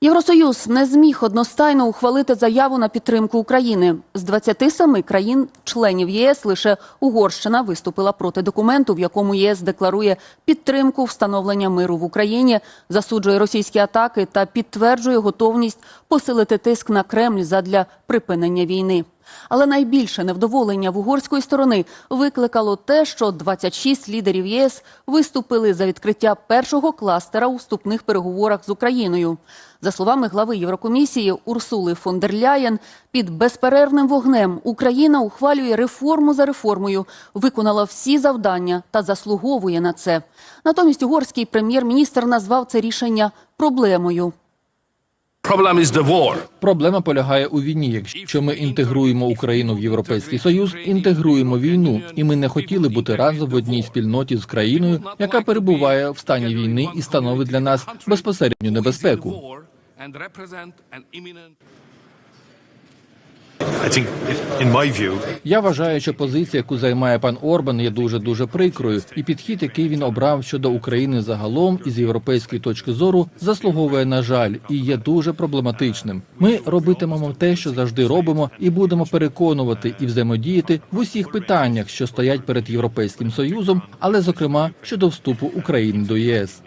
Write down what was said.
Євросоюз не зміг одностайно ухвалити заяву на підтримку України. З 27 країн-членів ЄС лише Угорщина виступила проти документу, в якому ЄС декларує підтримку встановлення миру в Україні, засуджує російські атаки та підтверджує готовність посилити тиск на Кремль задля припинення війни. Але найбільше невдоволення в угорської сторони викликало те, що 26 лідерів ЄС виступили за відкриття першого кластера у вступних переговорах з Україною. За словами глави Єврокомісії Урсули фон дер Ляєн, під безперервним вогнем Україна ухвалює реформу за реформою, виконала всі завдання та заслуговує на це. Натомість угорський прем'єр-міністр назвав це рішення проблемою. Проблема полягає у війні. Якщо ми інтегруємо Україну в Європейський Союз, інтегруємо війну, і ми не хотіли бути разом в одній спільноті з країною, яка перебуває в стані війни і становить для нас безпосередню небезпеку. In Я вважаю, що позиція, яку займає пан Орбан, є дуже дуже прикрою, і підхід, який він обрав щодо України загалом і з європейської точки зору, заслуговує на жаль і є дуже проблематичним. Ми робитимемо те, що завжди робимо, і будемо переконувати і взаємодіяти в усіх питаннях, що стоять перед європейським союзом, але зокрема щодо вступу України до ЄС.